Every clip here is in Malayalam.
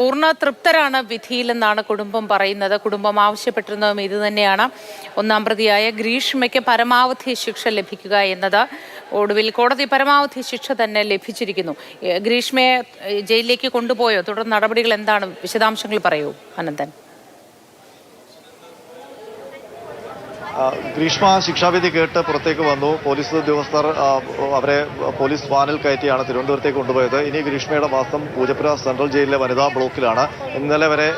പൂർണ തൃപ്തരാണ് വിധിയിലെന്നാണ് കുടുംബം പറയുന്നത്. കുടുംബം ആവശ്യപ്പെട്ടിരുന്നതും ഇത് തന്നെയാണ്. ഒന്നാം പ്രതിയായ ഗ്രീഷ്മയ്ക്ക് പരമാവധി ശിക്ഷ ലഭിക്കുക എന്നത് ഒടുവിൽ കോടതി പരമാവധി ശിക്ഷ തന്നെ ലഭിച്ചിരിക്കുന്നു. ഗ്രീഷ്മയെ ജയിലിലേക്ക് കൊണ്ടുപോയോ? തുടർ നടപടികൾ എന്താണ്? വിശദാംശങ്ങൾ പറയൂ അനന്തൻ ആ, ഗ്രീഷ്മ ശിക്ഷാവിധി കേട്ട് പുറത്തേക്ക് വന്നു. പോലീസ് ഉദ്യോഗസ്ഥർ അവരെ പോലീസ് വാനിൽ കയറ്റിയാണ് തിരുവനന്തപുരത്തേക്ക് കൊണ്ടുപോയത്. ഇനി ഗ്രീഷ്മയുടെ വാസം പൂജപ്പുര സെൻട്രൽ ജയിലിലെ വനിതാ ബ്ലോക്കിലാണ്. ഇന്നലെ വരെ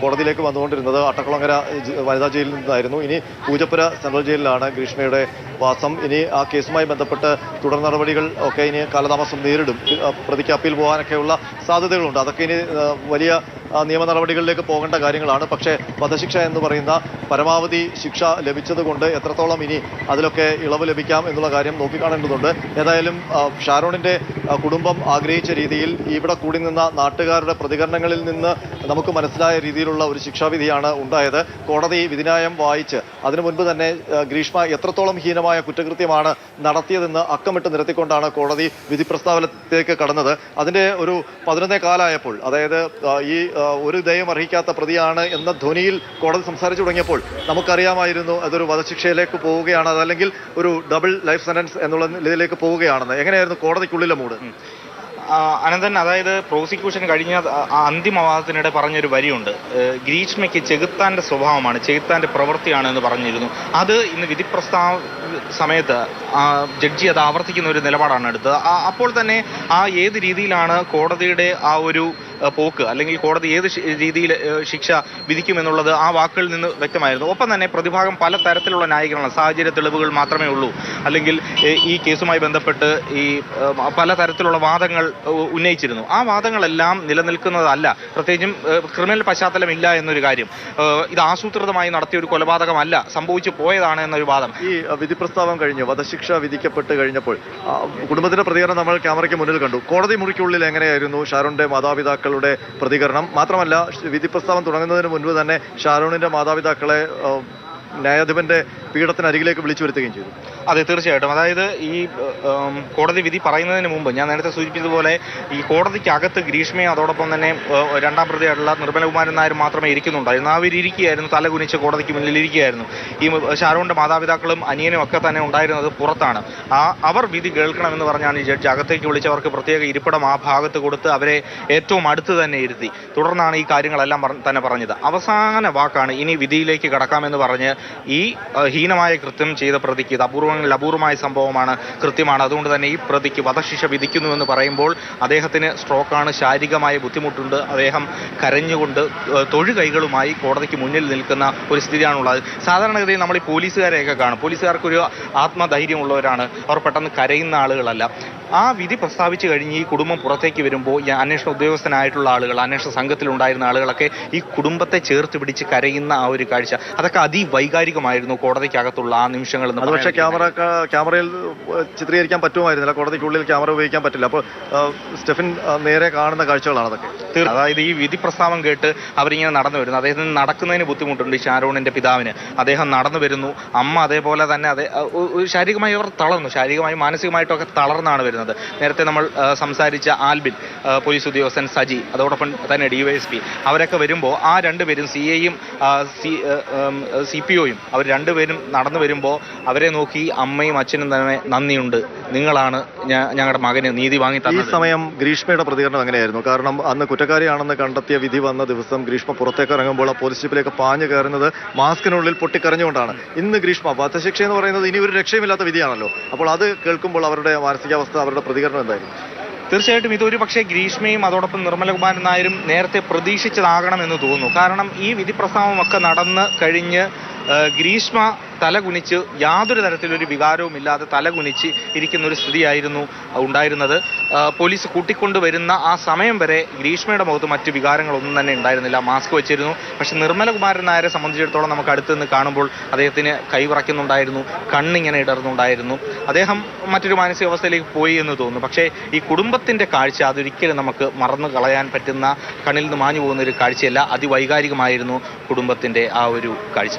കോടതിയിലേക്ക് വന്നുകൊണ്ടിരുന്നത് അട്ടക്കുളങ്ങര വനിതാ ജയിലിൽ നിന്നായിരുന്നു. ഇനി പൂജപ്പുര സെൻട്രൽ ജയിലിലാണ് ഗ്രീഷ്മയുടെ വാസം. ഇനി ആ കേസുമായി ബന്ധപ്പെട്ട് തുടർ നടപടികൾ ഒക്കെ ഇനി കാലതാമസം നേരിടും. പ്രതിക്ക് അപ്പീൽ പോകാനൊക്കെയുള്ള സാധ്യതകളുണ്ട്. അതൊക്കെ ഇനി വലിയ നിയമ നടപടികളിലേക്ക് പോകേണ്ട കാര്യങ്ങളാണ്. പക്ഷേ വധശിക്ഷ എന്ന് പറയുന്ന പരമാവധി ശിക്ഷ ലഭിച്ചതുകൊണ്ട് എത്രത്തോളം ഇനി അതിലൊക്കെ ഇളവ് ലഭിക്കാം എന്നുള്ള കാര്യം നോക്കിക്കാണേണ്ടതുണ്ട്. ഏതായാലും ഷാരോണിന്റെ കുടുംബം ആഗ്രഹിച്ച രീതിയിൽ ഇവിടെ കൂടി നിന്ന നാട്ടുകാരുടെ പ്രതികരണങ്ങളിൽ നിന്ന് നമുക്ക് മനസ്സിലായ രീതിയിലുള്ള ഒരു ശിക്ഷാവിധിയാണ് ഉണ്ടായത്. കോടതി വിധിന്യായം വായിച്ച് അതിനു മുൻപ് തന്നെ ഗ്രീഷ്മ എത്രത്തോളം ഹീനമായ കുറ്റകൃത്യമാണ് നടത്തിയതെന്ന് അക്കമിട്ട് നിരത്തിക്കൊണ്ടാണ് കോടതി വിധി പ്രസ്താവനത്തിലേക്ക് കടന്നത്. അതിന്റെ ഒരു പതിനൊന്നേ കാലായപ്പോൾ അതായത് ഈ ഒരു ദയം അർഹിക്കാത്ത പ്രതിയാണ് എന്ന ധ്വനിയിൽ കോടതി സംസാരിച്ചു തുടങ്ങിയപ്പോൾ നമുക്കറിയാമായിരുന്നു അതൊരു വധശിക്ഷയിലേക്ക് പോവുകയാണ് അതല്ലെങ്കിൽ ഒരു ഡബിൾ ലൈഫ് സെന്റൻസ് എന്നുള്ള നിലയിലേക്ക് പോവുകയാണെന്ന്. എങ്ങനെയായിരുന്നു കോടതിക്കുള്ളിലെ ആ, അനന്തൻ അതായത് പ്രോസിക്യൂഷൻ കഴിഞ്ഞ അന്തിമവാദത്തിനിടെ പറഞ്ഞൊരു വരിയുണ്ട്. ഗ്രീഷ്മയ്ക്ക് ചെകുത്താന്റെ സ്വഭാവമാണ് ചെകുത്താന്റെ പ്രവൃത്തിയാണ് എന്ന് പറഞ്ഞിരുന്നു. അത് ഇന്ന് വിധി പ്രസ്താവ സമയത്ത് ജഡ്ജി അത് ആവർത്തിക്കുന്ന ഒരു നിലപാടാണ് എടുത്തത്. അപ്പോൾ തന്നെ ആ ഏത് രീതിയിലാണ് കോടതിയുടെ ആ ഒരു പോക്ക് അല്ലെങ്കിൽ കോടതി ഏത് രീതിയിൽ ശിക്ഷ വിധിക്കുമെന്നുള്ളത് ആ വാക്കുകളിൽ നിന്ന് വ്യക്തമായിരുന്നു. ഒപ്പം തന്നെ പ്രതിഭാഗം പല തരത്തിലുള്ള ന്യായീകരണം സാഹചര്യ തെളിവുകൾ മാത്രമേ ഉള്ളൂ. അല്ലെങ്കിൽ ഈ കേസുമായി ബന്ധപ്പെട്ട് ഈ പല തരത്തിലുള്ള വാദങ്ങൾ ഉന്നയിച്ചിരുന്നു. ആ വാദങ്ങളെല്ലാം നിലനിൽക്കുന്നതല്ല. പ്രത്യേകിച്ചും ക്രിമിനൽ പശ്ചാത്തലമില്ല എന്നൊരു കാര്യം. ഇത് ആസൂത്രിതമായി നടത്തിയ ഒരു കൊലപാതകമല്ല. സംഭവിച്ചു പോയതാണ് എന്നൊരു വാദം. ഈ വിധി പ്രസ്താവം കഴിഞ്ഞു വധശിക്ഷ വിധിക്കപ്പെട്ട് കഴിഞ്ഞപ്പോൾ കുടുംബത്തിന്റെ പ്രതികരണം നമ്മൾ ക്യാമറയ്ക്ക് മുന്നിൽ കണ്ടു. കോടതി മുറിക്കുള്ളിൽ എങ്ങനെയായിരുന്നു? ഷാരോണിന്റെ മാതാപിതാക്കളുടെ പ്രതികരണം. മാത്രമല്ല വിധി പ്രസ്താവം തുടങ്ങുന്നതിന് മുൻപ് തന്നെ ഷാരോണിന്റെ മാതാപിതാക്കളെ ന്യായാധിപന്റെ പീഠത്തിനരികിലേക്ക് വിളിച്ചു വരുത്തുകയും ചെയ്തു. അതെ തീർച്ചയായിട്ടും. അതായത് ഈ കോടതി വിധി പറയുന്നതിന് മുമ്പ് ഞാൻ നേരത്തെ സൂചിപ്പിച്ചതുപോലെ ഈ കോടതിക്കകത്ത് ഗ്രീഷ്മയും അതോടൊപ്പം തന്നെ രണ്ടാം പ്രതിയായിട്ടുള്ള നിർമ്മലകുമാരൻ നായർ മാത്രമേ ഇരിക്കുന്നുണ്ടായിരുന്നു. അവരിയ്ക്കുകയായിരുന്നു തലകുനിച്ച് കോടതിക്ക് മുന്നിൽ ഇരിക്കുകയായിരുന്നു. ഈ ഷാരോണിന്റെ മാതാപിതാക്കളും അനിയനും ഒക്കെ തന്നെ ഉണ്ടായിരുന്നത് പുറത്താണ്. ആ അവർ വിധി കേൾക്കണമെന്ന് പറഞ്ഞാണ് ഈ ജഡ്ജ് അകത്തേക്ക് വിളിച്ചവർക്ക് പ്രത്യേക ഇരിപ്പിടം ആ ഭാഗത്ത് കൊടുത്ത് അവരെ ഏറ്റവും അടുത്ത് തന്നെ ഇരുത്തി. തുടർന്നാണ് ഈ കാര്യങ്ങളെല്ലാം തന്നെ പറഞ്ഞത്. അവസാന വാക്കാണ് ഇനി വിധിയിലേക്ക് കടക്കാമെന്ന് പറഞ്ഞ് ഈ ഹീനമായ കൃത്യം ചെയ്ത പ്രതിക്ക് ഇത് അപൂർവങ്ങളിൽ അപൂർവമായ സംഭവമാണ് കൃത്യമാണ്. അതുകൊണ്ട് തന്നെ ഈ പ്രതിക്ക് വധശിക്ഷ വിധിക്കുന്നുവെന്ന് പറയുമ്പോൾ അദ്ദേഹത്തിന് സ്ട്രോക്കാണ് ശാരീരികമായ ബുദ്ധിമുട്ടുണ്ട്. അദ്ദേഹം കരഞ്ഞുകൊണ്ട് തൊഴു കൈകളുമായി കോടതിക്ക് മുന്നിൽ നിൽക്കുന്ന ഒരു സ്ഥിതിയാണുള്ളത്. സാധാരണഗതിയിൽ നമ്മൾ ഈ പോലീസുകാരെയൊക്കെ കാണും. പോലീസുകാർക്കൊരു ആത്മധൈര്യമുള്ളവരാണ്. അവർ പെട്ടെന്ന് കരയുന്ന ആളുകളല്ല. ആ വിധി പ്രസ്താവിച്ചു കഴിഞ്ഞ് ഈ കുടുംബം പുറത്തേക്ക് വരുമ്പോൾ ഈ അന്വേഷണ ഉദ്യോഗസ്ഥനായിട്ടുള്ള ആളുകൾ അന്വേഷണ സംഘത്തിലുണ്ടായിരുന്ന ആളുകളൊക്കെ ഈ കുടുംബത്തെ ചേർത്ത് പിടിച്ച് കരയുന്ന ആ ഒരു കാഴ്ച. അതൊക്കെ അതിവൈകാരികമായിരുന്നു. കോടതിക്കകത്തുള്ള ആ നിമിഷങ്ങൾ അത് പക്ഷേ ക്യാമറ ക്യാമറയിൽ ചിത്രീകരിക്കാൻ പറ്റുമായിരുന്നില്ല കോടതിക്കുള്ളിൽ ക്യാമറ ഉപയോഗിക്കാൻ പറ്റില്ല. അപ്പോൾ സ്റ്റെഫിൻ നേരെ കാണുന്ന കാഴ്ചകളാണ് അതൊക്കെ. അതായത് ഈ വിധി പ്രസ്താവം കേട്ട് അവരിങ്ങനെ നടന്നു വരുന്നു. അദ്ദേഹത്തിന് നടക്കുന്നതിന് ബുദ്ധിമുട്ടുണ്ട് ഈ ഷാരോണിന്റെ പിതാവിന്. അദ്ദേഹം നടന്നു വരുന്നു. അമ്മ അതേപോലെ തന്നെ അതെ ശാരീരികമായി അവർ തളർന്നു. ശാരീരികമായി മാനസികമായിട്ടൊക്കെ തളർന്നാണ് വരുന്നത്. നേരത്തെ നമ്മൾ സംസാരിച്ച ആൽബിൻ പോലീസ് ഉദ്യോഗസ്ഥൻ സജി അതോടൊപ്പം തന്നെ ഡിവൈഎസ്പി അവരൊക്കെ വരുമ്പോൾ ആ രണ്ടുപേരും സി എയും സി പി ഒയും അവർ രണ്ടുപേരും നടന്നു വരുമ്പോൾ അവരെ നോക്കി അമ്മയും അച്ഛനും തന്നെ നന്ദിയുണ്ട്. നിങ്ങളാണ് ഞങ്ങളുടെ മകന് നീതി വാങ്ങി ഈ സമയം ഗ്രീഷ്മയുടെ പ്രതികരണം എങ്ങനെയായിരുന്നു കാരണം അന്ന് കുറ്റക്കാരിയാണെന്ന് കണ്ടെത്തിയ വിധി വന്ന ദിവസം ഗ്രീഷ്മ പുറത്തേക്ക് ഇറങ്ങുമ്പോൾ ആ പോലീസ് പാഞ്ഞു കയറുന്നത് മാസ്കിനുള്ളിൽ പൊട്ടിക്കരഞ്ഞുകൊണ്ടാണ്. ഇന്ന് ഗ്രീഷ്മ വധശിക്ഷ എന്ന് പറയുന്നത് ഇനി ഒരു രക്ഷയുമില്ലാത്ത വിധിയാണല്ലോ. അപ്പോൾ അത് കേൾക്കുമ്പോൾ അവരുടെ മാനസികാവസ്ഥ അവരുടെ പ്രതികരണം എന്തായിരുന്നു തീർച്ചയായിട്ടും ഇതൊരു പക്ഷേ ഗ്രീഷ്മയും അതോടൊപ്പം നിർമ്മലകുമാരൻ നായരും നേരത്തെ പ്രതീക്ഷിച്ചതാകണമെന്ന് തോന്നുന്നു. കാരണം ഈ വിധി പ്രസ്താവമൊക്കെ നടന്ന് കഴിഞ്ഞ് ആ, ഗ്രീഷ്മ തലകുനിച്ച് യാതൊരു തരത്തിലൊരു വികാരവും ഇല്ലാതെ തലകുനിച്ച് ഇരിക്കുന്ന ഒരു സ്ഥിതിയായിരുന്നു ഉണ്ടായിരുന്നത്. പോലീസ് കൂട്ടിക്കൊണ്ടുവരുന്ന ആ സമയം വരെ ഗ്രീഷ്മയുടെ മുഖത്ത് മറ്റു വികാരങ്ങളൊന്നും തന്നെ ഉണ്ടായിരുന്നില്ല. മാസ്ക് വെച്ചിരുന്നു. പക്ഷെ നിർമ്മലകുമാരൻ നായരെ സംബന്ധിച്ചിടത്തോളം നമുക്ക് അടുത്ത് നിന്ന് കാണുമ്പോൾ അദ്ദേഹത്തിന് കൈവിറക്കുന്നുണ്ടായിരുന്നു കണ്ണിങ്ങനെ ഇടർന്നുണ്ടായിരുന്നു. അദ്ദേഹം മറ്റൊരു മാനസികാവസ്ഥയിലേക്ക് പോയി എന്ന് തോന്നുന്നു. പക്ഷേ ഈ കുടുംബത്തിന്റെ കാഴ്ച അതൊരിക്കലും നമുക്ക് മറന്നു കളയാൻ പറ്റുന്ന കണ്ണിൽ നിന്ന് മാഞ്ഞു പോകുന്ന ഒരു കാഴ്ചയല്ല. അതിവൈകാരികമായിരുന്നു കുടുംബത്തിന്റെ ആ ഒരു കാഴ്ച.